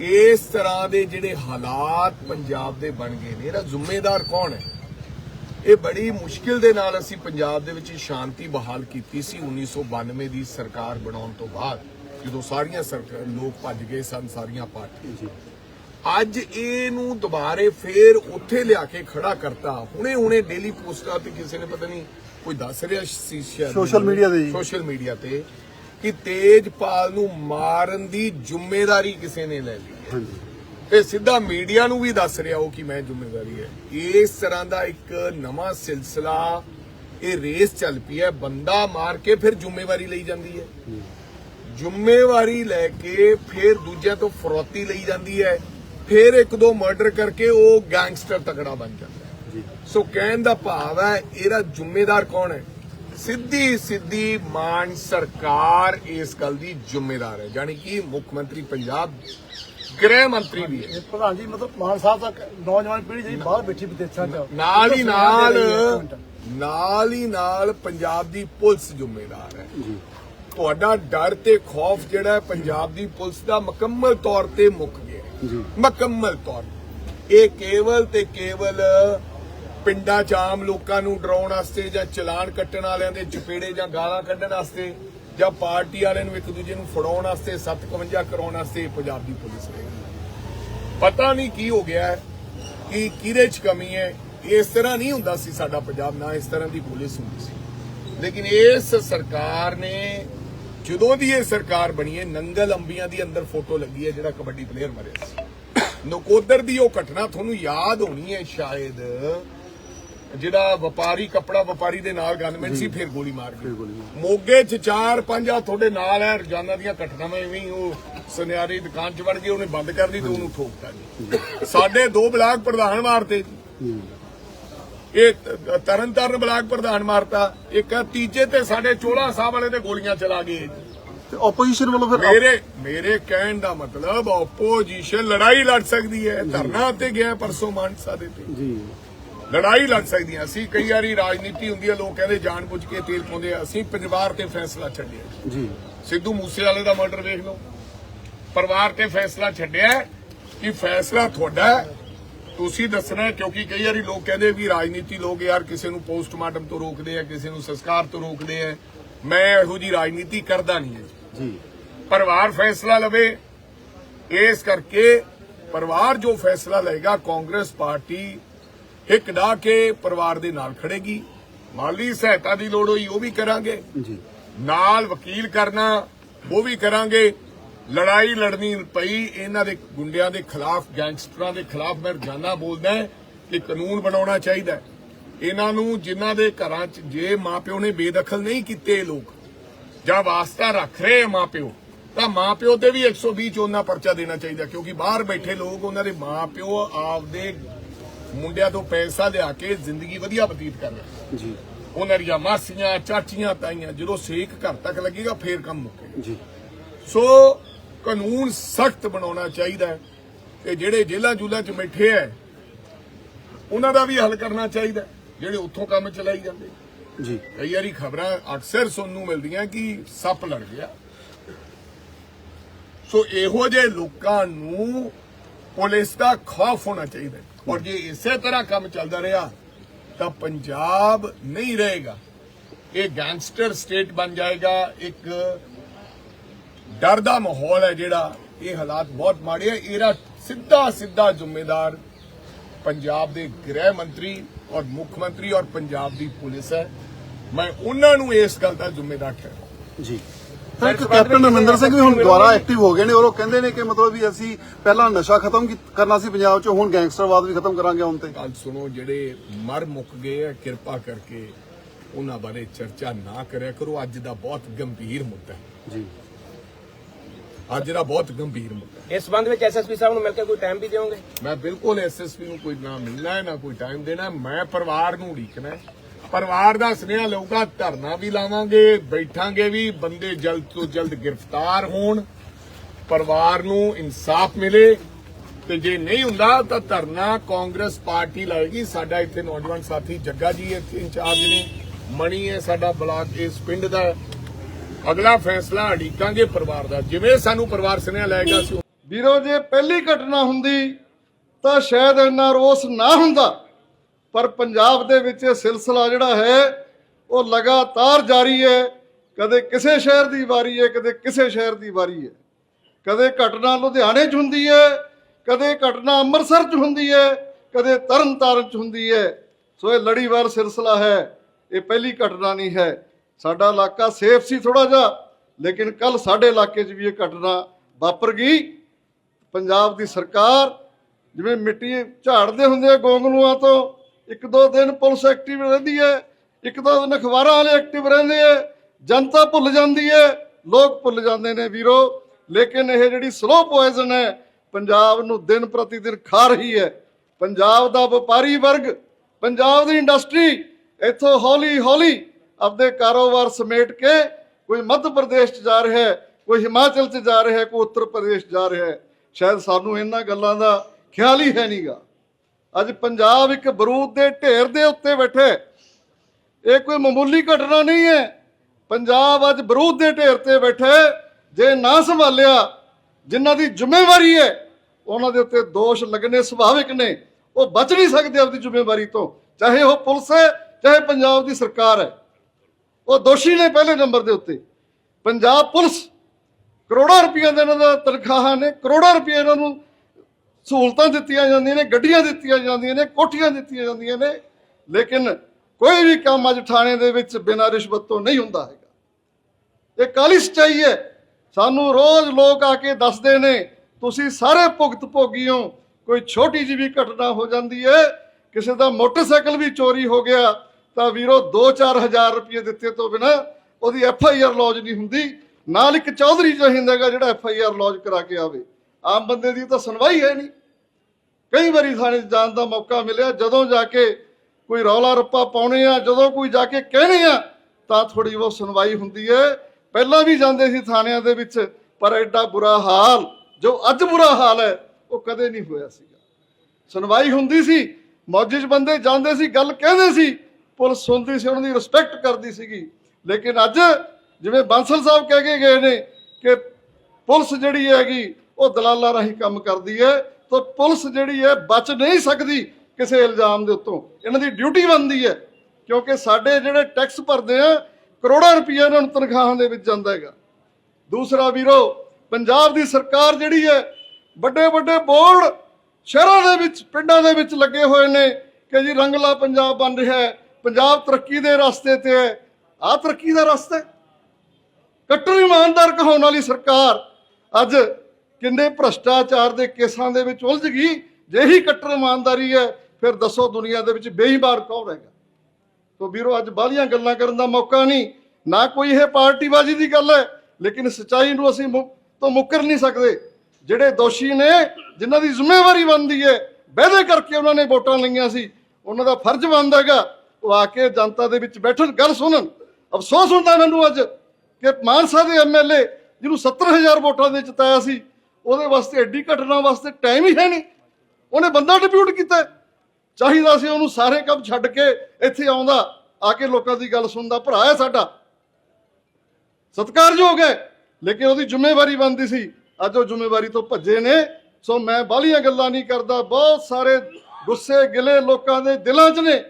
ਇਸ ਤਰ੍ਹਾਂ ਦੇ ਜਿਹੜੇ ਹਾਲਾਤ ਪੰਜਾਬ ਦੇ ਬਣ ਗਏ ਨੇ ਇਹਦਾ ਜ਼ਿੰਮੇਦਾਰ ਕੌਣ ਹੈ? ਇਹ ਬੜੀ ਮੁਸ਼ਕਿਲ ਦੇ ਨਾਲ ਅਸੀਂ ਪੰਜਾਬ ਦੇ ਵਿੱਚ ਸ਼ਾਂਤੀ ਬਹਾਲ ਕੀਤੀ ਸੀ 1992 ਦੀ ਸਰਕਾਰ ਬਣਾਉਣ ਤੋਂ ਬਾਅਦ ਜਦੋਂ ਸਾਰੀਆਂ ਸਰਕਾਰ ਲੋਕ ਭੱਜ ਗਏ ਸਨ ਸਾਰੀਆਂ ਪਾਰਟੀਆਂ। ਅੱਜ ਇਹਨੂੰ ਦੁਬਾਰੇ ਫੇਰ ਉੱਥੇ ਲਿਆ ਕੇ ਖੜਾ ਕਰਤਾ। ਹੁਣੇ ਹੁਣੇ ਡੇਲੀ ਪੋਸਟਾਂ ਤੇ ਕਿਸੇ ਨੇ ਪਤਾ ਨਹੀਂ ਕੋਈ ਦੱਸ ਰਿਹਾ ਸੀ ਸ਼ਾਇਦ। Social media ਤੇ। ਸੋਸ਼ਲ ਮੀਡੀਆ ਤੇ। ਕਿ ਤੇਜਪਾਲ ਨੂੰ ਮਾਰਨ ਦੀ ਜ਼ਿੰਮੇਵਾਰੀ ਕਿਸੇ ਨੇ ਲੈ ਲਈ। ਹੈ ਤੇ ਸਿੱਧਾ ਮੀਡੀਆ ਨੂੰ ਵੀ ਦੱਸ ਰਿਹਾ ਉਹ ਕਿ ਮੈਂ ਜ਼ਿੰਮੇਵਾਰੀ ਹੈ। ਇਸ ਤਰ੍ਹਾਂ ਦਾ ਇੱਕ ਨਵਾਂ ਸਿਲਸਿਲਾ ਇਹ ਰੇਸ ਚੱਲ ਪਈ ਹੈ। ਬੰਦਾ ਮਾਰ ਕੇ ਫਿਰ ਜ਼ਿੰਮੇਵਾਰੀ ਲਈ ਜਾਂਦੀ ਹੈ। ਜ਼ਿੰਮੇਵਾਰੀ ਲੈ ਕੇ ਫਿਰ ਦੂਜਿਆਂ ਤੋਂ ਫਰੋਤੀ ਲਈ ਜਾਂਦੀ ਹੈ। ਫਿਰ ਇੱਕ ਦੋ ਮਰਡਰ ਕਰਕੇ ਉਹ ਗੈਂਗਸਟਰ ਤਕੜਾ ਬਣ ਜਾਂਦਾ ਸੋ ਕਹਿਣ ਦਾ ਭਾਵ ਹੈ ਇਹਦਾ ਜ਼ਿੰਮੇਦਾਰ ਕੌਣ ਹੈ? ਸਿੱਧੀ ਸਿੱਧੀ ਮਾਨ ਸਰਕਾਰ ਇਸ ਗੱਲ ਦੀ ਜ਼ਿੰਮੇਦਾਰ ਹੈ ਯਾਨੀ ਕਿ ਮੁੱਖ ਮੰਤਰੀ ਪੰਜਾਬ ਗ੍ਰਹਿ ਮੰਤਰੀ ਵੀ ਹੈ ਪ੍ਰਧਾਨ ਜੀ ਮਤਲਬ ਮਾਨ ਸਾਹਿਬ ਤੱਕ ਨੌਜਵਾਨ ਪੀੜ੍ਹੀ ਜਿਹੜੀ ਬਾਹਰ ਬੈਠੀ ਵਿਦੇਸ਼ਾਂ 'ਚ ਨਾਲ ਹੀ ਨਾਲ। ਨਾਲ ਹੀ ਨਾਲ ਪੰਜਾਬ ਦੀ ਪੁਲਿਸ ਜ਼ਿੰਮੇਦਾਰ ਹੈ ਜੀ ਤੁਹਾਡਾ ਡਰ ਤੇ ਖੌਫ ਜਿਹੜਾ ਹੈ ਪੰਜਾਬ ਦੀ ਪੁਲਿਸ ਦਾ ਮੁਕੰਮਲ ਤੌਰ ਤੇ ਮੁੱਕ ਗਿਆ। ਜੀ ਮੁਕੰਮਲ ਤੌਰ ਤੇ। ਇਹ ਕੇਵਲ ਤੇ ਕੇਵਲ ਪਿੰਡਾਂ 'ਚ ਆਮ ਲੋਕਾਂ ਨੂੰ ਡਰਾਉਣ ਵਾਸਤੇ ਜਾਂ ਚਲਾਨ ਕੱਟਣ ਵਾਲਿਆਂ ਦੇ ਚਪੇੜੇ ਜਾਂ ਗਾਲਾਂ ਕੱਢਣ ਵਾਸਤੇ ਜਾਂ ਪਾਰਟੀ ਵਾਲਿਆਂ ਨੂੰ ਇੱਕ ਦੂਜੇ ਨੂੰ ਫੜਾਉਣ ਵਾਸਤੇ 751 ਕਰਾਉਣ ਵਾਸਤੇ ਪੰਜਾਬ ਦੀ ਪੁਲਿਸ ਰਹੀ ਪਤਾ ਨਹੀਂ ਕੀ ਹੋ ਗਿਆ ਕਿ ਕਿਹਦੇ 'ਚ ਕਮੀ ਹੈ, ਇਸ ਤਰ੍ਹਾਂ ਨਹੀਂ ਹੁੰਦਾ ਸੀ ਸਾਡਾ ਪੰਜਾਬ, ਨਾ ਇਸ ਤਰ੍ਹਾਂ ਦੀ ਪੁਲਿਸ ਹੁੰਦੀ ਸੀ। ਲੇਕਿਨ ਇਸ ਸਰਕਾਰ ਨੇ, ਜਦੋਂ ਦੀ ਇਹ ਸਰਕਾਰ ਬਣੀ ਹੈ, ਨੰਗਲ ਅੰਬੀਆਂ ਦੀ ਅੰਦਰ ਫੋਟੋ ਲੱਗੀ ਹੈ, ਜਿਹੜਾ ਕਬੱਡੀ ਪਲੇਅਰ ਮਰਿਆ ਸੀ। ਨਕੋਦਰ ਦੀ ਉਹ ਘਟਨਾ ਤੁਹਾਨੂੰ ਯਾਦ ਹੋਣੀ ਹੈ ਸ਼ਾਇਦ ਜਿਹੜਾ ਵਪਾਰੀ ਕੱਪੜਾ ਵਪਾਰੀ ਦੇ ਨਾਲ ਗਨਮੈਨ ਸੀ ਫਿਰ ਗੋਲੀ ਮਾਰ ਗਈ। ਮੋਗੇ ਚ ਚਾਰ ਪੰਜ ਆ ਤੁਹਾਡੇ ਨਾਲ ਹੈ ਰੋਜ਼ਾਨਾ ਦੀਆਂ ਘਟਨਾਵਾਂ ਹੀ ਉਹ ਸੁਨਿਆਰੀ ਦੁਕਾਨ ਚ ਵੜ ਕੇ ਉਹਨੇ ਬੰਦ ਕਰ ਦਿੱਤੀ ਤੇ ਉਹਨੂੰ ਠੋਕਤਾ ਜੀ। ਸਾਡੇ ਦੋ ਬਲਾਕ ਪ੍ਰਧਾਨ ਮਾਰਤੇ। ਇਹ ਤ- ਤਰਨ ਤਾਰਨ ਬਲਾਕ ਪ੍ਰਧਾਨ ਮਾਰਤਾ ਇੱਕ ਤੀਜੇ ਤੇ ਸਾਡੇ ਚੋਲਾ ਸਾਹਿਬ ਵਾਲੇ ਤੇ ਗੋਲੀਆਂ ਚਲਾ ਗਏ। ਤੇ ਆਪੋਜੀਸ਼ਨ ਵੱਲੋਂ ਫਿਰ ਮੇਰੇ ਮੇਰੇ ਕਹਿਣ ਦਾ ਮਤਲਬ ਆਪੋਜੀਸ਼ਨ ਲੜਾਈ ਲੜ ਸਕਦੀ ਹੈ ਧਰਨਾ ਤੇ ਗਿਆ ਪਰਸੋਂ ਮਾਨਸਾ ਦੇ ਤੇ। ਜੀ। ਲੜਾਈ ਲੜ ਸਕਦੀਆਂ ਅਸੀਂ ਕਈ ਵਾਰੀ ਰਾਜਨੀਤੀ ਹੁੰਦੀ ਹੈ ਲੋਕ ਕਹਿੰਦੇ ਜਾਣਬੁੱਝ ਕੇ ਤੇਲ ਪਾਉਂਦੇ ਆ। ਅਸੀਂ ਪਰਿਵਾਰ ਤੇ ਫੈਸਲਾ ਛੱਡਿਆ। ਜੀ। ਸਿੱਧੂ ਮੂਸੇਵਾਲੇ ਦਾ ਮਰਡਰ ਵੇਖ ਲਓ। ਪਰਿਵਾਰ ਤੇ ਫੈਸਲਾ ਛੱਡਿਆ ਹੈ ਕਿ ਫੈਸਲਾ ਤੁਹਾਡਾ ਹੈ। ਤੁਸੀਂ ਦੱਸਣਾ ਹੈ, ਕਿਉਂਕਿ ਕਈ ਵਾਰੀ ਲੋਕ ਕਹਿੰਦੇ ਵੀ ਰਾਜਨੀਤੀ ਲੋਕ ਯਾਰ ਕਿਸੇ ਨੂੰ ਪੋਸਟਮਾਰਟਮ ਤੋਂ ਰੋਕਦੇ ਆ ਕਿਸੇ ਨੂੰ ਸੰਸਕਾਰ ਤੋਂ ਰੋਕਦੇ ਆ। ਮੈਂ ਇਹੋ ਜੀ ਰਾਜਨੀਤੀ ਕਰਦਾ ਨਹੀਂ ਹਾਂ। ਜੀ। ਪਰਿਵਾਰ ਫੈਸਲਾ ਲਵੇ। ਇਸ ਕਰਕੇ ਪਰਿਵਾਰ ਜੋ ਫੈਸਲਾ ਲਏਗਾ ਕਾਂਗਰਸ ਪਾਰਟੀ ਹਿੱਕ ਡਾ ਕੇ ਪਰਿਵਾਰ ਦੇ ਨਾਲ ਖੜੇਗੀ। ਮਾਲੀ ਸਹਾਇਤਾ ਦੀ ਲੋੜ ਹੋਈ ਉਹ ਵੀ ਕਰਾਂਗੇ। ਜੀ। ਨਾਲ ਵਕੀਲ ਕਰਨਾ ਉਹ ਵੀ ਕਰਾਂਗੇ। ਲੜਾਈ ਲੜਨੀ ਪਈ ਇਹਨਾਂ ਦੇ ਗੁੰਡਿਆਂ ਦੇ ਖਿਲਾਫ ਗੈਂਗਸਟਰਾਂ ਦੇ ਖਿਲਾਫ ਮੈਂ ਰੋਜ਼ਾਨਾ ਬੋਲਦਾ ਕਿ ਕਾਨੂੰਨ ਬਣਾਉਣਾ ਚਾਹੀਦਾ। ਇਹਨਾਂ ਨੂੰ ਜਿਨ੍ਹਾਂ ਦੇ ਘਰਾਂ 'ਚ ਜੇ ਮਾਪਿਓ ਨੇ ਬੇਦਖਲ ਨਹੀਂ ਕੀਤੇ ਇਹ ਲੋਕ ਜਾਂ ਵਾਸਤਾ ਰੱਖ ਰਹੇ ਮਾਪਿਓ ਤਾਂ ਮਾਪਿਓ ਤੇ ਵੀ 120 ਚੋਨਾ ਪਰਚਾ ਦੇਣਾ ਚਾਹੀਦਾ ਕਿਉਂਕਿ ਬਾਹਰ ਬੈਠੇ ਲੋਕ ਉਹਨਾਂ ਦੇ ਮਾਪਿਓ ਆਪਦੇ ਮੁੰਡਿਆਂ ਤੋਂ ਪੈਸਾ ਲਿਆ ਕੇ ਜ਼ਿੰਦਗੀ ਵਧੀਆ ਬਤੀਤ ਕਰ ਰਹੇ। ਜੀ। ਉਹਨਾਂ ਦੀਆਂ ਮਾਸੀਆਂ ਚਾਚੀਆਂ ਤਾਈਆਂ ਜਦੋਂ ਸੇਕ ਘਰ ਤੱਕ ਲੱਗੇਗਾ ਫੇਰ ਕੰਮ ਮੁੱਕੇਗਾ। ਜੀ। ਸੋ ਕਾਨੂੰਨ ਸਖਤ ਬਣਾਉਣਾ ਚਾਹੀਦਾ ਹੈ ਤੇ ਜਿਹੜੇ ਜੇਲ੍ਹਾਂ ਜੂਲਾਂ 'ਚ ਬੈਠੇ ਐ ਉਹਨਾਂ ਦਾ ਵੀ ਹੱਲ ਕਰਨਾ ਚਾਹੀਦਾ ਜਿਹੜੇ ਉੱਥੋਂ ਕੰਮ ਚਲਾਈ ਜਾਂਦੇ। ਜੀ। ਕਈ ਵਾਰੀ ਖਬਰਾਂ ਅਕਸਰ ਸੁਣਨ ਨੂੰ ਮਿਲਦੀਆਂ ਕਿ ਸੱਪ ਲੜ ਗਿਆ। ਸੋ ਇਹੋ ਜਿਹੇ ਲੋਕਾਂ ਨੂੰ ਪੁਲਿਸ ਦਾ ਖੌਫ ਹੋਣਾ ਚਾਹੀਦਾ ਔਰ ਜੇ ਇਸੇ ਤਰ੍ਹਾਂ ਕੰਮ ਚੱਲਦਾ ਰਿਹਾ, ਤਾਂ ਪੰਜਾਬ ਨਹੀਂ ਰਹੇਗਾ। ਇਹ ਗੈਂਗਸਟਰ ਸਟੇਟ ਬਣ ਜਾਏਗਾ। ਇੱਕ ਡਰ ਦਾ ਮਾਹੌਲ ਹੈ ਜਿਹੜਾ ਇਹ ਹਾਲਾਤ ਬਹੁਤ ਮਾੜੇ ਆ। ਇਹਦਾ ਸਿੱਧਾ ਸਿੱਧਾ ਜ਼ਿੰਮੇਦਾਰ ਪੰਜਾਬ ਦੇ ਗ੍ਰਹਿ ਮੰਤਰੀ ਔਰ ਮੁੱਖ ਮੰਤਰੀ ਔਰ ਪੰਜਾਬ ਦੀ ਪੁਲਿਸ ਹੈ। ਮੈਂ ਉਹਨਾਂ ਨੂੰ ਇਸ ਗੱਲ ਦਾ ਜ਼ਿੰਮੇਦਾਰ ਠਹਿਰਾਉਂਦਾ ਜੀ। ਤਾਂ ਇੱਕ ਕੈਪਟਨ ਅਮਰਿੰਦਰ ਸਿੰਘ ਵੀ ਹੁਣ ਦੁਬਾਰਾ ਐਕਟਿਵ ਹੋ ਗਏ ਨੇ ਔਰ ਉਹ ਕਹਿੰਦੇ ਨੇ ਕਿ ਮਤਲਬ ਵੀ ਅਸੀਂ ਪਹਿਲਾਂ ਨਸ਼ਾ ਖਤਮ ਕਰਨਾ ਸੀ ਪੰਜਾਬ 'ਚ ਹੁਣ ਗੈਂਗਸਟਰਵਾਦ ਵੀ ਖਤਮ ਕਰਾਂਗੇ ਹੁਣ ਤੇ। ਗੱਲ ਸੁਣੋ ਜਿਹੜੇ ਮਰ ਮੁੱਕ ਗਏ ਆ ਕਿਰਪਾ ਕਰਕੇ ਉਹਨਾਂ ਬਾਰੇ ਚਰਚਾ ਨਾ ਕਰਿਆ ਕਰੋ। ਅੱਜ ਦਾ ਬਹੁਤ ਗੰਭੀਰ ਮੁੱਦਾ ਹੈ। ਜੀ। ਅੱਜ ਦਾ ਬਹੁਤ ਗੰਭੀਰ ਮੁੱਦਾ ਹੈ। ਇਸ ਸੰਬੰਧ ਵਿੱਚ ਐਸਐਸਪੀ ਸਾਹਿਬ ਨੂੰ ਮਿਲ ਕੇ ਕੋਈ ਟਾਈਮ ਵੀ ਦਿਓਗੇ? ਮੈਂ ਬਿਲਕੁਲ ਐਸਐਸਪੀ ਨੂੰ ਕੋਈ ਨਾ ਮਿਲਣਾ ਹੈ ਨਾ ਕੋਈ ਟਾਈਮ ਦੇਣਾ। ਮੈਂ ਪਰਿਵਾਰ ਨੂੰ ਉਡੀਕਣਾ ਹੈ। ਪਰਿਵਾਰ ਦਾ ਸੁਨੇਹਾ ਲਊਗਾ, ਧਰਨਾ ਵੀ ਲਾਵਾਂਗੇ, ਬੈਠਾਂਗੇ ਵੀ, ਬੰਦੇ ਜਲਦ ਤੋਂ ਜਲਦ ਗ੍ਰਿਫਤਾਰ ਹੋਣ, ਪਰਿਵਾਰ ਨੂੰ ਇਨਸਾਫ ਮਿਲੇ, ਤੇ ਜੇ ਨਹੀਂ ਹੁੰਦਾ ਤਾਂ ਧਰਨਾ ਕਾਂਗਰਸ ਪਾਰਟੀ ਲਾਏਗੀ ਸਾਡਾ ਇੱਥੇ ਨੌਜਵਾਨ ਸਾਥੀ ਜੱਗਾ ਜੀ ਇੱਥੇ ਇੰਚਾਰਜ ਨੇ, ਮਣੀ ਹੈ ਸਾਡਾ ਬਲਾਕ ਇਸ ਪਿੰਡ ਦਾ। ਅਗਲਾ ਫੈਸਲਾ ਅੜੀਕਾਂਗੇ ਪਰਿਵਾਰ ਦਾ। ਜਿਵੇਂ ਸਾਨੂੰ ਪਰਿਵਾਰ ਸੁਨੇਹਾ ਲਾਏਗਾ, ਅਸੀਂ ਵੀਰੋ, ਜੇ ਪਹਿਲੀ ਘਟਨਾ ਹੁੰਦੀ ਤਾਂ ਸ਼ਾਇਦ ਇੰਨਾ ਰੋਸ ਨਾ ਹੁੰਦਾ। ਪਰ ਪੰਜਾਬ ਦੇ ਵਿੱਚ ਇਹ ਸਿਲਸਿਲਾ ਜਿਹੜਾ ਹੈ, ਉਹ ਲਗਾਤਾਰ ਜਾਰੀ ਹੈ। ਕਦੇ ਕਿਸੇ ਸ਼ਹਿਰ ਦੀ ਵਾਰੀ ਹੈ, ਕਦੇ ਕਿਸੇ ਸ਼ਹਿਰ ਦੀ ਵਾਰੀ ਹੈ। ਕਦੇ ਘਟਨਾ ਲੁਧਿਆਣੇ 'ਚ ਹੁੰਦੀ ਹੈ, ਕਦੇ ਘਟਨਾ ਅੰਮ੍ਰਿਤਸਰ 'ਚ ਹੁੰਦੀ ਹੈ, ਕਦੇ ਤਰਨਤਾਰਨ 'ਚ ਹੁੰਦੀ ਹੈ। ਸੋ ਇਹ ਲੜੀਵਾਰ ਸਿਲਸਿਲਾ ਹੈ, ਇਹ ਪਹਿਲੀ ਘਟਨਾ ਨਹੀਂ ਹੈ। ਸਾਡਾ ਇਲਾਕਾ ਸੇਫ ਸੀ ਥੋੜਾ ਜਿਹਾ, ਲੇਕਿਨ ਕੱਲ ਸਾਡੇ ਇਲਾਕੇ 'ਚ ਵੀ ਇਹ ਘਟਨਾ ਵਾਪਰ ਗਈ। ਪੰਜਾਬ ਦੀ ਸਰਕਾਰ ਜਿਵੇਂ ਮਿੱਟੀ ਝਾੜਦੇ ਹੁੰਦੇ ਆ ਗੋਂਗਲੂਆਂ ਤੋਂ ਇੱਕ ਦੋ ਦਿਨ ਪੁਲਿਸ ਐਕਟਿਵ ਰਹਿੰਦੀ ਹੈ, ਇੱਕ ਦੋ ਦਿਨ ਅਖਬਾਰਾਂ ਵਾਲੇ ਐਕਟਿਵ ਰਹਿੰਦੇ ਆ ਜਨਤਾ ਭੁੱਲ ਜਾਂਦੀ ਹੈ, ਲੋਕ ਭੁੱਲ ਜਾਂਦੇ ਨੇ ਵੀਰੋ। ਲੇਕਿਨ ਇਹ ਜਿਹੜੀ ਸਲੋ ਪੋਇਜ਼ਨ ਹੈ, ਪੰਜਾਬ ਨੂੰ ਦਿਨ ਪ੍ਰਤੀ ਦਿਨ ਖਾ ਰਹੀ ਹੈ। ਪੰਜਾਬ ਦਾ ਵਪਾਰੀ ਵਰਗ, ਪੰਜਾਬ ਦੀ ਇੰਡਸਟਰੀ ਇੱਥੋਂ ਹੌਲੀ ਹੌਲੀ ਆਪਦੇ ਕਾਰੋਬਾਰ ਸਮੇਟ ਕੇ ਕੋਈ ਮੱਧ ਪ੍ਰਦੇਸ਼ ਚ ਜਾ ਰਿਹਾ ਹੈ, ਕੋਈ ਹਿਮਾਚਲ ਚ ਜਾ ਰਿਹਾ ਹੈ, ਕੋਈ ਉੱਤਰ ਪ੍ਰਦੇਸ਼ ਜਾ ਰਿਹਾ ਹੈ। ਸ਼ਾਇਦ ਸਾਨੂੰ ਇਹਨਾਂ ਗੱਲਾਂ ਦਾ ਖਿਆਲ ਹੀ ਹੈ ਨਹੀਂਗਾ ਅੱਜ ਪੰਜਾਬ ਇੱਕ ਬਰੂਦ ਦੇ ਢੇਰ ਦੇ ਉੱਤੇ ਬੈਠੇ। ਇਹ ਕੋਈ ਮਾਮੂਲੀ ਘਟਨਾ ਨਹੀਂ ਹੈ। ਪੰਜਾਬ ਅੱਜ ਬਰੂਦ ਦੇ ਢੇਰ ਤੇ ਬੈਠੇ। ਜੇ ਨਾ ਸੰਭਾਲਿਆ, ਜਿਨ੍ਹਾਂ ਦੀ ਜ਼ਿੰਮੇਵਾਰੀ ਹੈ, ਉਹਨਾਂ ਦੇ ਉੱਤੇ ਦੋਸ਼ ਲੱਗਣੇ ਸੁਭਾਵਿਕ ਨੇ। ਉਹ ਬਚ ਨਹੀਂ ਸਕਦੇ ਆਪਣੀ ਜ਼ਿੰਮੇਵਾਰੀ ਤੋਂ। ਚਾਹੇ ਉਹ ਪੁਲਿਸ ਹੈ, ਚਾਹੇ ਪੰਜਾਬ ਦੀ ਸਰਕਾਰ ਹੈ। ਉਹ ਦੋਸ਼ੀ ਨੇ ਪਹਿਲੇ ਨੰਬਰ ਦੇ ਉੱਤੇ। ਪੰਜਾਬ ਪੁਲਿਸ ਕਰੋੜਾਂ ਰੁਪਈਆ ਦੇ ਇਹਨਾਂ ਦਾ ਤਨਖਾਹਾਂ ਨੇ, ਕਰੋੜਾਂ ਰੁਪਏ ਇਹਨਾਂ ਨੂੰ ਸਹੂਲਤਾਂ ਦਿੱਤੀਆਂ ਜਾਂਦੀਆਂ ਨੇ, ਗੱਡੀਆਂ ਦਿੱਤੀਆਂ ਜਾਂਦੀਆਂ ਨੇ, ਕੋਠੀਆਂ ਦਿੱਤੀਆਂ ਜਾਂਦੀਆਂ ਨੇ, ਲੇਕਿਨ ਕੋਈ ਵੀ ਕੰਮ ਅੱਜ ਥਾਣੇ ਦੇ ਵਿੱਚ ਬਿਨਾਂ ਰਿਸ਼ਵਤ ਤੋਂ ਨਹੀਂ ਹੁੰਦਾ ਹੈਗਾ। ਇਹ ਕਾਲੀ ਸਚਾਈ ਹੈ। ਸਾਨੂੰ ਰੋਜ਼ ਲੋਕ ਆ ਕੇ ਦੱਸਦੇ ਨੇ, ਤੁਸੀਂ ਸਾਰੇ ਭੁਗਤ ਭੋਗੀ ਹੋ, ਕੋਈ ਛੋਟੀ ਜਿਹੀ ਵੀ ਘਟਨਾ ਹੋ ਜਾਂਦੀ ਹੈ, ਕਿਸੇ ਦਾ ਮੋਟਰਸਾਈਕਲ ਵੀ ਚੋਰੀ ਹੋ ਗਿਆ, ਤਾਂ ਵੀਰੋ 2-4 ਹਜ਼ਾਰ ਰੁਪਏ ਦਿੱਤੇ ਤੋਂ ਬਿਨਾ ਉਹਦੀ ਐਫ ਆਈ ਆਰ ਲੌਜ ਨਹੀਂ ਹੁੰਦੀ। ਨਾਲ ਇੱਕ ਚੌਧਰੀ ਚਾਹੀਦਾ ਹੈਗਾ, ਜਿਹੜਾ ਐਫ ਆਈ ਆਰ ਲੌਜ ਕਰਾ ਕੇ ਆਵੇ। ਆਮ ਬੰਦੇ ਦੀ ਤਾਂ ਸੁਣਵਾਈ ਹੈ ਨਹੀਂ। ਕਈ ਵਾਰੀ ਥਾਣੇ ਜਾਣ ਦਾ ਮੌਕਾ ਮਿਲਿਆ, ਜਦੋਂ ਜਾ ਕੇ ਕੋਈ ਰੌਲਾ ਰੱਪਾ ਪਾਉਣੇ ਆ, ਜਦੋਂ ਕੋਈ ਜਾ ਕੇ ਕਹਿਣੇ ਆ, ਤਾਂ ਥੋੜੀ ਬਹੁਤ ਸੁਣਵਾਈ ਹੁੰਦੀ ਹੈ। ਪਹਿਲਾਂ ਵੀ ਜਾਂਦੇ ਸੀ ਥਾਣਿਆਂ ਦੇ ਵਿੱਚ, ਪਰ ਐਡਾ ਬੁਰਾ ਹਾਲ, ਜੋ ਅੱਜ ਬੁਰਾ ਹਾਲ ਹੈ, ਉਹ ਕਦੇ ਨਹੀਂ ਹੋਇਆ ਸੀਗਾ। ਸੁਣਵਾਈ ਹੁੰਦੀ ਸੀ ਮੌਜਿਜ ਬੰਦੇ ਜਾਂਦੇ ਸੀ, ਗੱਲ ਕਹਿੰਦੇ ਸੀ, ਪੁਲਿਸ ਸੁਣਦੀ ਸੀ, ਉਹਨਾਂ ਦੀ ਰਿਸਪੈਕਟ ਕਰਦੀ ਸੀਗੀ। ਲੇਕਿਨ ਅੱਜ ਜਿਵੇਂ ਬਾਂਸਲ ਸਾਹਿਬ ਕਹਿ ਕੇ ਗਏ ਨੇ ਕਿ ਪੁਲਿਸ ਜਿਹੜੀ ਹੈਗੀ, ਉਹ ਦਲਾਲਾਂ ਰਾਹੀਂ ਕੰਮ ਕਰਦੀ ਹੈ ਤਾਂ ਪੁਲਿਸ ਜਿਹੜੀ ਹੈ ਬਚ ਨਹੀਂ ਸਕਦੀ ਕਿਸੇ ਇਲਜ਼ਾਮ ਦੇ ਉੱਤੋਂ। ਇਹਨਾਂ ਦੀ ਡਿਊਟੀ ਬਣਦੀ ਹੈ, ਕਿਉਂਕਿ ਸਾਡੇ ਜਿਹੜੇ ਟੈਕਸ ਭਰਦੇ ਆ, ਕਰੋੜਾਂ ਰੁਪਏ ਇਹਨਾਂ ਨੂੰ ਤਨਖਾਹਾਂ ਦੇ ਵਿੱਚ ਜਾਂਦਾ ਹੈਗਾ। ਦੂਸਰਾ ਵੀਰੋ, ਪੰਜਾਬ ਦੀ ਸਰਕਾਰ ਜਿਹੜੀ ਹੈ ਵੱਡੇ ਵੱਡੇ ਬੋਰਡ ਸ਼ਹਿਰਾਂ ਦੇ ਵਿੱਚ, ਪਿੰਡਾਂ ਦੇ ਵਿੱਚ ਲੱਗੇ ਹੋਏ ਨੇ ਕਿ ਜੀ ਰੰਗਲਾ ਪੰਜਾਬ ਬਣ ਰਿਹਾ ਹੈ, ਪੰਜਾਬ ਤਰੱਕੀ ਦੇ ਰਸਤੇ ਤੇ ਹੈ। ਆਹ ਤਰੱਕੀ ਦਾ ਰਸਤਾ ਹੈ। ਕੱਟੜ ਇਮਾਨਦਾਰ ਕਹਾਉਣ ਵਾਲੀ ਸਰਕਾਰ ਅੱਜ ਕਿੰਨੇ ਭ੍ਰਸ਼ਟਾਚਾਰ ਦੇ ਕੇਸਾਂ ਦੇ ਵਿੱਚ ਉਲਝ ਗਈ, ਜੇ ਹੀ ਕੱਟਰ ਇਮਾਨਦਾਰੀ ਹੈ, ਫਿਰ ਦੱਸੋ ਦੁਨੀਆ ਦੇ ਵਿੱਚ ਬੇਈਮਾਨ ਕੌਣ ਹੈਗਾ? ਤੋ ਵੀਰੋ, ਅੱਜ ਬਾਹਲੀਆਂ ਗੱਲਾਂ ਕਰਨ ਦਾ ਮੌਕਾ ਨਹੀਂ, ਨਾ ਕੋਈ ਇਹ ਪਾਰਟੀਬਾਜ਼ੀ ਦੀ ਗੱਲ ਹੈ, ਲੇਕਿਨ ਸੱਚਾਈ ਨੂੰ ਅਸੀਂ ਮੁ- ਤੋਂ ਮੁੱਕਰ ਨਹੀਂ ਸਕਦੇ। ਜਿਹੜੇ ਦੋਸ਼ੀ ਨੇ, ਜਿਨ੍ਹਾਂ ਦੀ ਜ਼ਿੰਮੇਵਾਰੀ ਬਣਦੀ ਹੈ, ਵਾਅਦੇ ਕਰਕੇ ਉਹਨਾਂ ਨੇ ਵੋਟਾਂ ਲਈਆਂ ਸੀ, ਉਹਨਾਂ ਦਾ ਫਰਜ਼ ਬਣਦਾ ਹੈਗਾ, ਉਹ ਆ ਕੇ ਜਨਤਾ ਦੇ ਵਿੱਚ ਬੈਠਣ, ਗੱਲ ਸੁਣਨ। ਅਫਸੋਸ ਹੁੰਦਾ ਮੈਨੂੰ ਅੱਜ ਕਿ ਮਾਨਸਾ ਦੇ ਐਮਐਲਏ ਜਿਹਨੂੰ 70000 ਵੋਟਾਂ ਦੇ ਜਿਤਾਇਆ ਸੀ ਉਹਦੇ ਵਾਸਤੇ ਐਡੀ ਘਟਨਾ ਵਾਸਤੇ ਟਾਈਮ ਹੀ ਹੈ ਨਹੀਂ। ਉਹਨੇ ਬੰਦਾ ਡਿਪਿਊਟ ਕੀਤਾ ਚਾਹੀਦਾ ਸੀ ਉਹਨੂੰ ਸਾਰੇ ਕੰਮ ਛੱਡ ਕੇ ਇੱਥੇ ਆਉਂਦਾ, ਆ ਕੇ ਲੋਕਾਂ ਦੀ ਗੱਲ ਸੁਣਦਾ, ਭਰਾ ਹੈ ਸਾਡਾ। ਸਤਿਕਾਰਯੋਗ ਹੈ। ਲੇਕਿਨ ਉਹਦੀ ਜ਼ਿੰਮੇਵਾਰੀ ਬਣਦੀ ਸੀ। ਅੱਜ ਉਹ ਜ਼ਿੰਮੇਵਾਰੀ ਤੋਂ ਭੱਜੇ ਨੇ। ਸੋ ਮੈਂ ਬਾਹਲੀਆਂ ਗੱਲਾਂ ਨਹੀਂ ਕਰਦਾ। ਬਹੁਤ ਸਾਰੇ ਗੁੱਸੇ ਗਿਲੇ ਲੋਕਾਂ ਦੇ ਦਿਲਾਂ 'ਚ ਨੇ।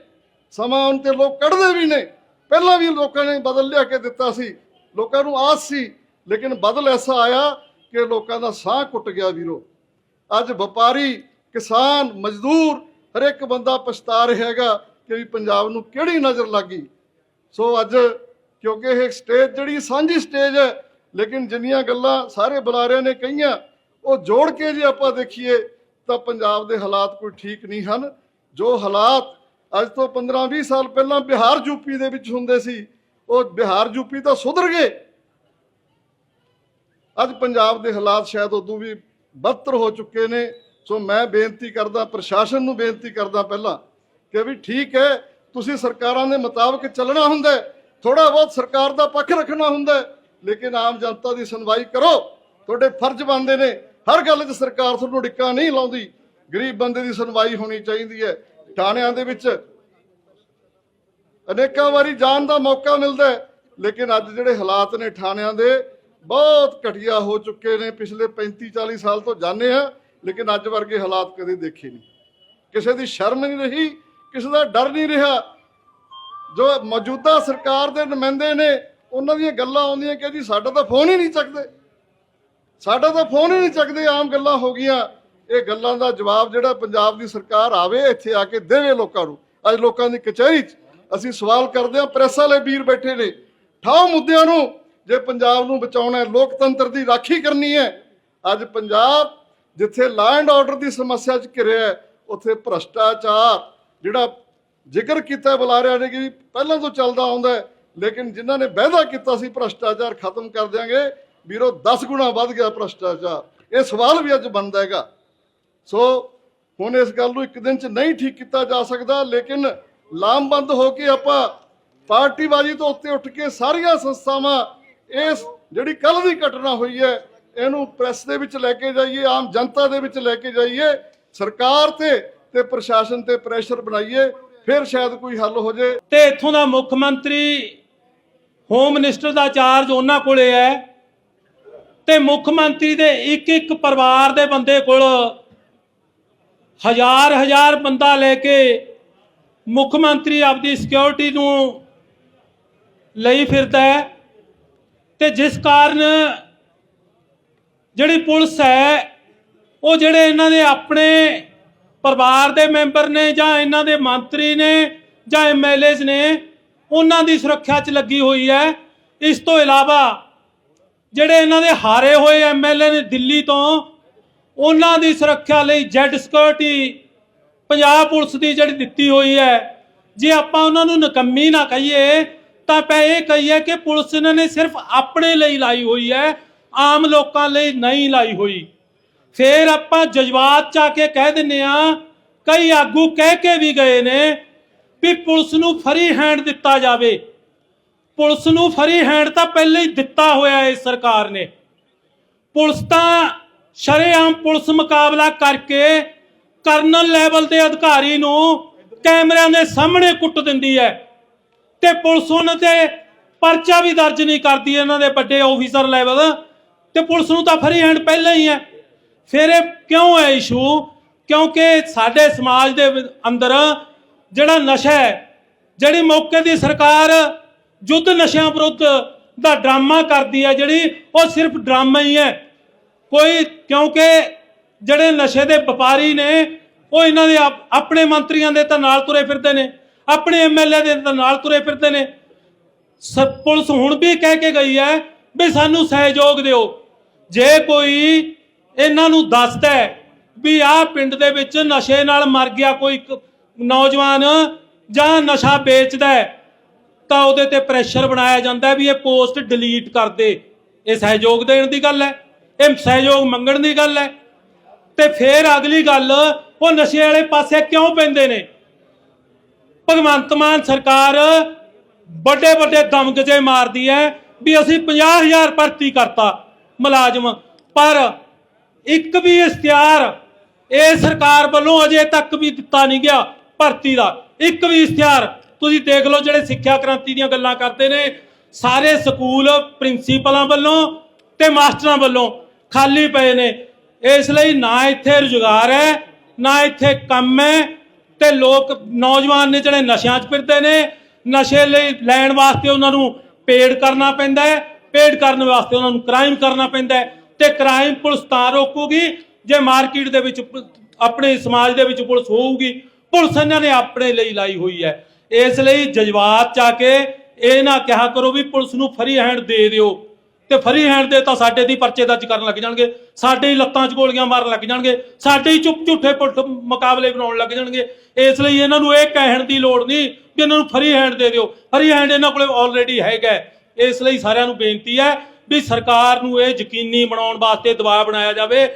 ਸਮਾਂ ਉਹਨਾਂ ਤੇ ਲੋਕ ਕੱਢਦੇ ਵੀ ਨੇ। ਪਹਿਲਾਂ ਵੀ ਲੋਕਾਂ ਨੇ ਬਦਲ ਲਿਆ ਕੇ ਦਿੱਤਾ ਸੀ। ਲੋਕਾਂ ਨੂੰ ਆਸ ਸੀ। ਲੇਕਿਨ ਬਦਲ ਐਸਾ ਆਇਆ ਕਿ ਲੋਕਾਂ ਦਾ ਸਾਹ ਕੁੱਟ ਗਿਆ ਵੀਰੋ। ਅੱਜ ਵਪਾਰੀ, ਕਿਸਾਨ, ਮਜ਼ਦੂਰ ਹਰ ਇੱਕ ਬੰਦਾ ਪਛਤਾ ਰਿਹਾ ਹੈਗਾ ਕਿ ਵੀ ਪੰਜਾਬ ਨੂੰ ਕਿਹੜੀ ਨਜ਼ਰ ਲੱਗੀ। ਸੋ ਅੱਜ ਕਿਉਂਕਿ ਇਹ ਸਟੇਜ ਜਿਹੜੀ ਸਾਂਝੀ ਸਟੇਜ ਹੈ, ਲੇਕਿਨ ਜਿੰਨੀਆਂ ਗੱਲਾਂ ਸਾਰੇ ਬੁਲਾਰਿਆਂ ਨੇ ਕਹੀਆਂ ਉਹ ਜੋੜ ਕੇ ਜੇ ਆਪਾਂ ਦੇਖੀਏ ਤਾਂ ਪੰਜਾਬ ਦੇ ਹਾਲਾਤ ਕੋਈ ਠੀਕ ਨਹੀਂ ਹਨ। ਜੋ ਹਾਲਾਤ ਅੱਜ ਤੋਂ 15-20 ਸਾਲ ਪਹਿਲਾਂ ਬਿਹਾਰ ਯੂਪੀ ਦੇ ਵਿੱਚ ਹੁੰਦੇ ਸੀ, ਉਹ ਬਿਹਾਰ ਯੂਪੀ ਤਾਂ ਸੁਧਰ ਗਏ। ਅੱਜ ਪੰਜਾਬ ਦੇ ਹਾਲਾਤ ਸ਼ਾਇਦ ਉਦੋਂ ਵੀ ਬਦਤਰ ਹੋ ਚੁੱਕੇ ਨੇ। ਸੋ ਮੈਂ ਬੇਨਤੀ ਕਰਦਾ, ਪ੍ਰਸ਼ਾਸਨ ਨੂੰ ਬੇਨਤੀ ਕਰਦਾ ਪਹਿਲਾਂ ਕਿ ਵੀ ਠੀਕ ਹੈ, ਤੁਸੀਂ ਸਰਕਾਰਾਂ ਦੇ ਮੁਤਾਬਕ ਚੱਲਣਾ ਹੁੰਦਾ ਹੈ ਥੋੜਾ ਬਹੁਤ ਸਰਕਾਰ ਦਾ ਪੱਖ ਰੱਖਣਾ ਹੁੰਦਾ ਲੇਕਿਨ ਆਮ ਜਨਤਾ ਦੀ ਸੁਣਵਾਈ ਕਰੋ। ਤੁਹਾਡੇ ਫਰਜ਼ ਬਣਦੇ ਨੇ। ਹਰ ਗੱਲ 'ਚ ਸਰਕਾਰ ਤੁਹਾਨੂੰ ਡਿੱਕਾ ਨਹੀਂ ਲਾਉਂਦੀ। ਗਰੀਬ ਬੰਦੇ ਦੀ ਸੁਣਵਾਈ ਹੋਣੀ ਚਾਹੀਦੀ ਹੈ। ਥਾਣਿਆਂ ਦੇ ਵਿੱਚ ਅਨੇਕਾਂ ਵਾਰੀ ਜਾਣ ਦਾ ਮੌਕਾ ਮਿਲਦਾ ਲੇਕਿਨ ਅੱਜ ਜਿਹੜੇ ਹਾਲਾਤ ਨੇ ਥਾਣਿਆਂ ਦੇ ਬਹੁਤ ਘਟੀਆ ਹੋ ਚੁੱਕੇ ਨੇ। ਪਿਛਲੇ 35 40 ਸਾਲ ਤੋਂ ਜਾਣੇ ਆ, ਲੇਕਿਨ ਅੱਜ ਵਰਗੇ ਹਾਲਾਤ ਕਦੇ ਦੇਖੇ ਨਹੀਂ। ਕਿਸੇ ਦੀ ਸ਼ਰਮ ਨਹੀਂ ਰਹੀ, ਕਿਸੇ ਦਾ ਡਰ ਨਹੀਂ ਰਿਹਾ। ਜੋ ਮੌਜੂਦਾ ਸਰਕਾਰ ਦੇ ਨੁਮਾਇੰਦੇ ਨੇ, ਉਹਨਾਂ ਦੀਆਂ ਗੱਲਾਂ ਆਉਂਦੀਆਂ ਕਿ ਜੀ ਸਾਡਾ ਤਾਂ ਫੋਨ ਹੀ ਨਹੀਂ ਚੱਕਦੇ। ਸਾਡਾ ਤਾਂ ਫੋਨ ਹੀ ਨਹੀਂ ਚੱਕਦੇ, ਆਮ ਗੱਲਾਂ ਹੋ ਗਈਆਂ। ਇਹ ਗੱਲਾਂ ਦਾ ਜਵਾਬ ਜਿਹੜਾ ਪੰਜਾਬ ਦੀ ਸਰਕਾਰ ਆਵੇ, ਇੱਥੇ ਆ ਕੇ ਦੇਵੇ ਲੋਕਾਂ ਨੂੰ। ਅੱਜ ਲੋਕਾਂ ਦੀ ਕਚਹਿਰੀ 'ਚ ਅਸੀਂ ਸਵਾਲ ਕਰਦੇ ਹਾਂ, ਪ੍ਰੈਸ ਵਾਲੇ ਵੀਰ ਬੈਠੇ ਨੇ। ਠਾਓ ਮੁੱਦਿਆਂ ਨੂੰ ਜੇ ਪੰਜਾਬ ਨੂੰ ਬਚਾਉਣਾ ਹੈ, ਲੋਕਤੰਤਰ ਦੀ ਰਾਖੀ ਕਰਨੀ ਹੈ, ਅੱਜ ਪੰਜਾਬ ਜਿੱਥੇ ਲਾ ਐਂਡ ਆਰਡਰ ਦੀ ਸਮੱਸਿਆ 'ਚ ਘਿਰਿਆ ਹੈ, ਉੱਥੇ ਭ੍ਰਸ਼ਟਾਚਾਰ, ਜਿਹੜਾ ਜ਼ਿਕਰ ਕੀਤਾ ਬੁਲਾਰਿਆਂ ਨੇ ਕਿ ਪਹਿਲਾਂ ਤੋਂ ਚੱਲਦਾ ਆਉਂਦਾ ਹੈ, ਲੇਕਿਨ ਜਿਨ੍ਹਾਂ ਨੇ ਵਾਅਦਾ ਕੀਤਾ ਸੀ ਭ੍ਰਸ਼ਟਾਚਾਰ ਖਤਮ ਕਰ ਦਿਆਂਗੇ, ਵੀਰੋ 10 ਗੁਣਾ ਵੱਧ ਗਿਆ ਭ੍ਰਸ਼ਟਾਚਾਰ। ਇਹ ਸਵਾਲ ਵੀ ਅੱਜ ਬਣਦਾ ਹੈਗਾ। ਸੋ ਹੁਣ ਇਸ ਗੱਲ ਨੂੰ ਇੱਕ ਦਿਨ ਚ ਨਹੀਂ ਠੀਕ ਕੀਤਾ ਜਾ ਸਕਦਾ, ਲੇਕਿਨ ਲਾਮਬੰਦ ਹੋ ਕੇ ਆਪਾਂ ਪਾਰਟੀਬਾਜ਼ੀ ਤੋਂ ਉੱਤੇ ਉੱਠ ਕੇ ਸਾਰੀਆਂ ਸੰਸਥਾਵਾਂ ਇਸ ਜਿਹੜੀ ਕੱਲ ਦੀ ਘਟਨਾ ਹੋਈ ਹੈ, ਇਹਨੂੰ ਪ੍ਰੈਸ ਦੇ ਵਿੱਚ ਲੈ ਕੇ ਜਾਈਏ, ਆਮ ਜਨਤਾ ਦੇ ਵਿੱਚ ਲੈ ਕੇ ਜਾਈਏ, ਸਰਕਾਰ ਤੇ ਤੇ ਪ੍ਰਸ਼ਾਸਨ ਤੇ ਪ੍ਰੈਸ਼ਰ ਬਣਾਈਏ, ਫਿਰ ਸ਼ਾਇਦ ਕੋਈ ਹੱਲ ਹੋ ਜੇ। ਤੇ ਇੱਥੋਂ ਦਾ ਮੁੱਖ ਮੰਤਰੀ ਹੋਮ ਮਿਨਿਸਟਰ ਦਾ ਚਾਰਜ ਉਹਨਾਂ ਕੋਲੇ ਹੈ। ਤੇ ਮੁੱਖ ਮੰਤਰੀ ਦੇ ਇੱਕ ਇੱਕ ਪਰਿਵਾਰ ਦੇ ਬੰਦੇ ਕੋਲ ਹਜ਼ਾਰ ਹਜ਼ਾਰ ਬੰਦਾ ਲੈ ਕੇ ਮੁੱਖ ਮੰਤਰੀ ਆਪਦੀ ਸਿਕਿਉਰਿਟੀ ਨੂੰ ਲਈ ਫਿਰਦਾ ਹੈ। ਤੇ ਜਿਸ ਕਾਰਨ ਜਿਹੜੀ ਪੁਲਿਸ ਹੈ, ਉਹ ਜਿਹੜੇ ਇਹਨਾਂ ਦੇ ਆਪਣੇ ਪਰਿਵਾਰ ਦੇ ਮੈਂਬਰ ਨੇ ਜਾਂ ਇਹਨਾਂ ਦੇ ਮੰਤਰੀ ਨੇ ਜਾਂ ਐਮਐਲਏਜ਼ ਨੇ, ਉਹਨਾਂ ਦੀ ਸੁਰੱਖਿਆ 'ਚ ਲੱਗੀ ਹੋਈ ਹੈ। ਇਸ ਤੋਂ ਇਲਾਵਾ ਜਿਹੜੇ ਇਹਨਾਂ ਦੇ ਹਾਰੇ ਹੋਏ ਐਮਐਲਏ ਨੇ ਦਿੱਲੀ ਤੋਂ, ਉਹਨਾਂ ਦੀ ਸੁਰੱਖਿਆ ਲਈ ਜੈਡ ਸਿਕਿਉਰਿਟੀ ਪੰਜਾਬ ਪੁਲਿਸ ਦੀ ਜਿਹੜੀ ਦਿੱਤੀ ਹੋਈ ਹੈ, ਜੇ ਆਪਾਂ ਉਹਨਾਂ ਨੂੰ ਨਕੰਮੀ ਨਾ ਕਹੀਏ ਤਾਂ ਆਪਾਂ ਇਹ ਕਹੀਏ ਕਿ ਪੁਲਿਸ ਇਹਨਾਂ ਨੇ ਸਿਰਫ ਆਪਣੇ ਲਈ ਲਾਈ ਹੋਈ ਹੈ, ਆਮ ਲੋਕਾਂ ਲਈ ਨਹੀਂ ਲਾਈ ਹੋਈ। ਫੇਰ ਆਪਾਂ ਜਜ਼ਬਾਤ ਚ ਆ ਕੇ ਕਹਿ ਦਿੰਨੇ ਆ, ਕਈ ਆਗੂ ਕਹਿ ਕੇ ਵੀ ਗਏ ਨੇ ਵੀ ਪੁਲਿਸ ਨੂੰ ਫਰੀ ਹੈਂਡ ਦਿੱਤਾ ਜਾਵੇ। ਪੁਲਿਸ ਨੂੰ ਫਰੀ ਹੈਂਡ ਤਾਂ ਪਹਿਲੇ ਹੀ ਦਿੱਤਾ ਹੋਇਆ ਹੈ ਇਸ ਸਰਕਾਰ ਨੇ। ਪੁਲਿਸ ਤਾਂ ਸ਼ਰੇਆਮ ਪੁਲਿਸ ਮੁਕਾਬਲਾ ਕਰਕੇ ਕਰਨਲ ਲੈਵਲ ਦੇ ਅਧਿਕਾਰੀ ਨੂੰ ਕੈਮਰਿਆਂ ਦੇ ਸਾਹਮਣੇ ਕੁੱਟ ਦਿੰਦੀ ਹੈ। ਤੇ ਪੁਲਿਸ ਉਹਨਾਂ ਤੇ ਪਰਚਾ ਵੀ ਦਰਜ ਨਹੀਂ ਕਰਦੀ ਇਹਨਾਂ ਦੇ ਵੱਡੇ ਆਫੀਸਰ ਲੈਵਲ ਤੇ ਪੁਲਿਸ ਨੂੰ ਤਾਂ ਫਰੀ ਹੈਂਡ ਪਹਿਲਾਂ ਹੀ ਹੈ। ਫਿਰ ਇਹ ਕਿਉਂ ਹੈ ਇਸ਼ੂ ਕਿਉਂਕਿ ਸਾਡੇ ਸਮਾਜ ਦੇ ਅੰਦਰ ਜਿਹੜਾ ਨਸ਼ਾ ਹੈ, ਜਿਹੜੀ ਮੌਕੇ ਦੀ ਸਰਕਾਰ ਯੁੱਧ ਨਸ਼ਿਆਂ ਵਿਰੁੱਧ ਦਾ ਡਰਾਮਾ ਕਰਦੀ ਹੈ, ਜਿਹੜੀ ਉਹ ਸਿਰਫ ਡਰਾਮਾ ਹੀ ਹੈ। ਕੋਈ, ਕਿਉਂਕਿ ਜਿਹੜੇ ਨਸ਼ੇ ਦੇ ਵਪਾਰੀ ਨੇ, ਉਹ ਇਹਨਾਂ ਦੇ ਆਪਣੇ ਮੰਤਰੀਆਂ ਦੇ ਤਾਂ ਨਾਲ ਤੁਰੇ ਫਿਰਦੇ ਨੇ। ਆਪਣੇ ਐਮਐਲਏ ਦੇ ਤਾਂ ਨਾਲ ਤੁਰੇ ਫਿਰਦੇ ਨੇ। ਸ- ਪੁਲਿਸ ਹੁਣ ਵੀ ਕਹਿ ਕੇ ਗਈ ਹੈ ਵੀ ਸਾਨੂੰ ਸਹਿਯੋਗ ਦਿਓ। ਜੇ ਕੋਈ ਇਹਨਾਂ ਨੂੰ ਦੱਸਦਾ ਵੀ ਆਹ ਪਿੰਡ ਦੇ ਵਿੱਚ ਨਸ਼ੇ ਨਾਲ ਮਰ ਗਿਆ ਕੋਈ ਨੌਜਵਾਨ ਜਾਂ ਨਸ਼ਾ ਵੇਚਦਾ ਤਾਂ ਉਹਦੇ ਤੇ ਪ੍ਰੈਸ਼ਰ ਬਣਾਇਆ ਜਾਂਦਾ ਵੀ ਇਹ ਪੋਸਟ ਡਿਲੀਟ ਕਰ ਦੇ। ਇਹ ਸਹਿਯੋਗ ਦੇਣ ਦੀ ਗੱਲ ਹੈ, ਇਹ ਸਹਿਯੋਗ ਮੰਗਣ ਦੀ ਗੱਲ ਹੈ। ਤੇ ਫਿਰ ਅਗਲੀ ਗੱਲ, ਉਹ ਨਸ਼ੇ ਵਾਲੇ ਪਾਸੇ ਕਿਉਂ ਪੈਂਦੇ ਨੇ? ਭਗਵੰਤ ਮਾਨ ਸਰਕਾਰ ਵੱਡੇ ਵੱਡੇ ਦਮਗਜੇ ਮਾਰਦੀ ਹੈ ਵੀ ਅਸੀਂ 50000 ਭਰਤੀ ਕਰਤਾ ਮੁਲਾਜ਼ਮ। ਪਰ ਇੱਕ ਵੀ ਇਸ਼ਤਿਹਾਰ ਇਹ ਸਰਕਾਰ ਵੱਲੋਂ ਅਜੇ ਤੱਕ ਵੀ ਦਿੱਤਾ ਨਹੀਂ ਗਿਆ ਭਰਤੀ ਦਾ। ਇੱਕ ਵੀ ਇਸ਼ਤਿਹਾਰ। ਤੁਸੀਂ ਦੇਖ ਲਓ ਜਿਹੜੇ ਸਿੱਖਿਆ ਕ੍ਰਾਂਤੀ ਦੀਆਂ ਗੱਲਾਂ ਕਰਦੇ ਨੇ। ਸਾਰੇ ਸਕੂਲ ਪ੍ਰਿੰਸੀਪਲਾਂ ਵੱਲੋਂ ਤੇ ਮਾਸਟਰਾਂ ਵੱਲੋਂ ਖਾਲੀ ਪਏ ਨੇ। ਇਸ ਲਈ ਨਾ ਇੱਥੇ ਰੁਜ਼ਗਾਰ ਹੈ, ਨਾ ਇੱਥੇ ਕੰਮ ਹੈ ਤੇ ਲੋਕ ਨੌਜਵਾਨ ਨੇ ਜਿਹੜੇ ਨਸ਼ਿਆਂ 'ਚ ਫਿਰਦੇ ਨੇ, ਨਸ਼ੇ ਲਈ ਲੈਣ ਵਾਸਤੇ ਉਹਨਾਂ ਨੂੰ ਪੇਡ ਕਰਨਾ ਪੈਂਦਾ ਹੈ, ਪੇਡ ਕਰਨ ਵਾਸਤੇ ਉਹਨਾਂ ਨੂੰ ਕ੍ਰਾਈਮ ਕਰਨਾ ਪੈਂਦਾ ਹੈ ਤੇ ਕ੍ਰਾਈਮ ਪੁਲਿਸ ਤਾਂ ਰੋਕੂਗੀ, ਜੇ ਮਾਰਕੀਟ ਦੇ ਵਿੱਚ ਪ- ਆਪਣੇ ਸਮਾਜ ਦੇ ਵਿੱਚ ਪੁਲਿਸ ਹੋਊਗੀ, ਪੁਲਿਸ ਇਹਨਾਂ ਨੇ ਆਪਣੇ ਲਈ ਲਾਈ ਹੋਈ ਹੈ। ਇਸ ਲਈ ਜਜ਼ਬਾਤ ਚ ਆ ਕੇ ਇਹ ਨਾ ਕਿਹਾ ਕਰੋ ਵੀ ਪੁਲਿਸ ਨੂੰ ਫਰੀ ਹੈਂਡ ਦੇ ਦਿਓ। ਤੇ ਫਰੀ ਹੈਂਡ ਦੇ ਤਾਂ ਸਾਡੇ ਦੀ ਪਰਚੇ ਦਰਜ ਕਰਨ ਲੱਗ ਜਾਣਗੇ, ਸਾਡੇ ਹੀ ਲੱਤਾਂ 'ਚ ਗੋਲੀਆਂ ਮਾਰਨ ਲੱਗ ਜਾਣਗੇ, ਸਾਡੇ ਹੀ ਚੁੱਪ ਝੂਠੇ ਪੁੱਠ ਮੁਕਾਬਲੇ ਬਣਾਉਣ ਲੱਗ ਜਾਣਗੇ। ਇਸ ਲਈ ਇਹਨਾਂ ਨੂੰ ਇਹ ਕਹਿਣ ਦੀ ਲੋੜ ਨਹੀਂ ਕਿ ਇਹਨਾਂ ਨੂੰ ਫਰੀ ਹੈਂਡ ਦੇ ਦਿਓ। ਫਰੀ ਹੈਂਡ ਇਹਨਾਂ ਕੋਲੇ ਆਲਰੇਡੀ ਹੈਗਾ ਇਸ ਲਈ ਸਾਰਿਆਂ ਨੂੰ ਬੇਨਤੀ ਹੈ ਵੀ ਸਰਕਾਰ ਨੂੰ ਇਹ ਯਕੀਨੀ ਬਣਾਉਣ ਵਾਸਤੇ ਦਬਾਅ ਬਣਾਇਆ ਜਾਵੇ।